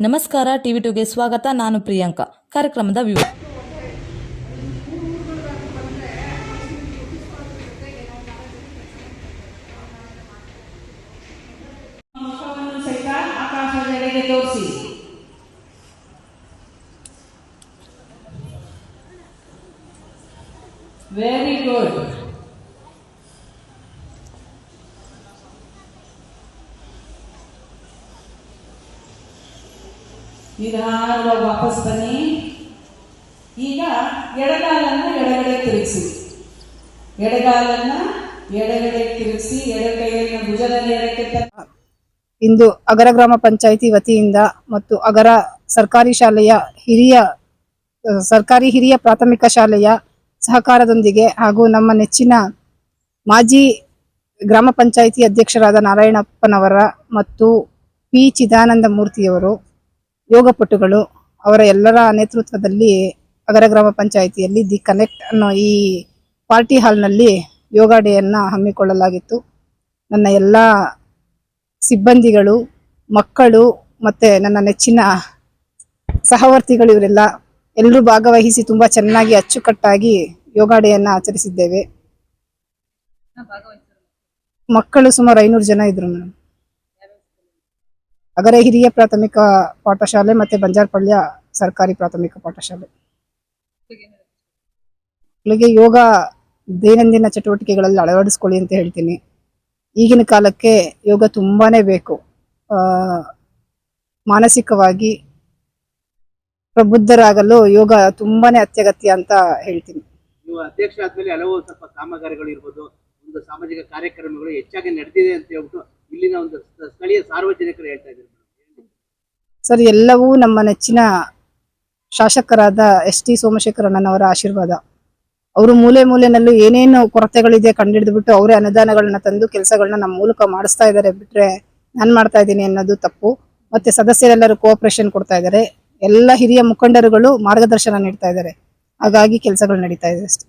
ನಮಸ್ಕಾರ ಟಿವಿ ಟುಗೆ ಸ್ವಾಗತ. ನಾನು ಪ್ರಿಯಾಂಕಾ. ಕಾರ್ಯಕ್ರಮದ ವಿವ ಪುಷ್ಪವನ್ನು ಸಹಿತ ಆಕಾಶದೆಡೆಗೆ ತೋರಿಸಿ ವೆರಿ ಗುಡ್ ನಿಧಾನವಾಗಿ ವಾಪಸ್ ಬನ್ನಿ. ಈಗ ಎಡಗಾಲನ್ನ ಎಡಗಡೆ ತಿರುಗಿಸಿ. ಎಡಗಾಲನ್ನ ಎಡಗಡೆ ತಿರುಗಿಸಿ ಎಡಗೈಯನ್ನು ಭುಜದಲ್ಲಿ ಎಡಕ್ಕೆ ಇಂದು ಅಗರ ಗ್ರಾಮ ಪಂಚಾಯಿತಿ ವತಿಯಿಂದ ಮತ್ತು ಅಗರ ಸರ್ಕಾರಿ ಶಾಲೆಯ ಹಿರಿಯ ಸರ್ಕಾರಿ ಹಿರಿಯ ಪ್ರಾಥಮಿಕ ಶಾಲೆಯ ಸಹಕಾರದೊಂದಿಗೆ ಹಾಗೂ ನಮ್ಮ ನೆಚ್ಚಿನ ಮಾಜಿ ಗ್ರಾಮ ಪಂಚಾಯಿತಿ ಅಧ್ಯಕ್ಷರಾದ ನಾರಾಯಣಪ್ಪನವರ ಮತ್ತು ಪಿ ಚಿದಾನಂದ ಮೂರ್ತಿಯವರು ಯೋಗಪಟುಗಳು ಅವರ ಎಲ್ಲರ ನೇತೃತ್ವದಲ್ಲಿ ಅಗರ ಗ್ರಾಮ ಪಂಚಾಯಿತಿಯಲ್ಲಿ ದಿ ಕನೆಕ್ಟ್ ಅನ್ನೋ ಈ ಪಾರ್ಟಿ ಹಾಲ್ನಲ್ಲಿ ಯೋಗ ಡೇಯನ್ನು ಹಮ್ಮಿಕೊಳ್ಳಲಾಗಿತ್ತು. ನನ್ನ ಎಲ್ಲ ಸಿಬ್ಬಂದಿಗಳು, ಮಕ್ಕಳು ಮತ್ತೆ ನನ್ನ ನೆಚ್ಚಿನ ಸಹವರ್ತಿಗಳು ಇವರೆಲ್ಲ ಎಲ್ಲರೂ ಭಾಗವಹಿಸಿ ತುಂಬಾ ಚೆನ್ನಾಗಿ ಅಚ್ಚುಕಟ್ಟಾಗಿ ಯೋಗ ಡೇಯನ್ನು ಆಚರಿಸಿದ್ದೇವೆ. ಮಕ್ಕಳು ಸುಮಾರು ಐನೂರು ಜನ ಇದ್ರು ಮೇಡಮ್. ಅಗರ ಹಿರಿಯ ಪ್ರಾಥಮಿಕ ಪಾಠಶಾಲೆ ಮತ್ತೆ ಬಂಜಾರಪಳ್ಳಿಯ ಸರ್ಕಾರಿ ಪ್ರಾಥಮಿಕ ಪಾಠಶಾಲೆ. ಮಕ್ಕಳಿಗೆ ಯೋಗ ದೈನಂದಿನ ಚಟುವಟಿಕೆಗಳಲ್ಲಿ ಅಳವಡಿಸ್ಕೊಳ್ಳಿ ಅಂತ ಹೇಳ್ತೀನಿ. ಈಗಿನ ಕಾಲಕ್ಕೆ ಯೋಗ ತುಂಬಾನೇ ಬೇಕು. ಮಾನಸಿಕವಾಗಿ ಪ್ರಬುದ್ಧರಾಗಲು ಯೋಗ ತುಂಬಾನೇ ಅತ್ಯಗತ್ಯ ಅಂತ ಹೇಳ್ತೀನಿ. ಅಧ್ಯಕ್ಷ ಆದ್ಮೇಲೆ ಹಲವು ಸ್ವಲ್ಪ ಕಾಮಗಾರಿಗಳು ಇರ್ಬೋದು, ಒಂದು ಸಾಮಾಜಿಕ ಕಾರ್ಯಕ್ರಮಗಳು ಹೆಚ್ಚಾಗಿ ನಡೆದಿದೆ ಅಂತ ಹೇಳ್ಬಿಟ್ಟು ಇಲ್ಲಿನ ಒಂದು ಸ್ಥಳೀಯ ಸಾರ್ವಜನಿಕರು ಹೇಳ್ತಾ ಇದ್ದಾರೆ ಸರ್, ಎಲ್ಲವೂ ನಮ್ಮ ನೆಚ್ಚಿನ ಶಾಸಕರಾದ ಎಸ್ ಟಿ ಸೋಮಶೇಖರಣ್ಣನವರ ಆಶೀರ್ವಾದ. ಅವರು ಮೂಲೆ ಮೂಲೆನಲ್ಲೂ ಏನೇನು ಕೊರತೆಗಳಿದೆ ಕಂಡಿಡಿದ್ಬಿಟ್ಟು ಅವರೇ ಅನುದಾನಗಳನ್ನ ತಂದು ಕೆಲಸಗಳನ್ನ ನಮ್ಮ ಮೂಲಕ ಮಾಡಿಸ್ತಾ ಇದ್ದಾರೆ ಬಿಟ್ರೆ ನಾನು ಮಾಡ್ತಾ ಇದ್ದೀನಿ ಅನ್ನೋದು ತಪ್ಪು. ಮತ್ತೆ ಸದಸ್ಯರೆಲ್ಲರೂ ಕೋಆಪರೇಷನ್ ಕೊಡ್ತಾ ಇದ್ದಾರೆ. ಎಲ್ಲ ಹಿರಿಯ ಮುಖಂಡರುಗಳು ಮಾರ್ಗದರ್ಶನ ನೀಡ್ತಾ ಇದ್ದಾರೆ. ಹಾಗಾಗಿ ಕೆಲಸಗಳು ನಡೀತಾ ಇದೆ ಅಷ್ಟೇ.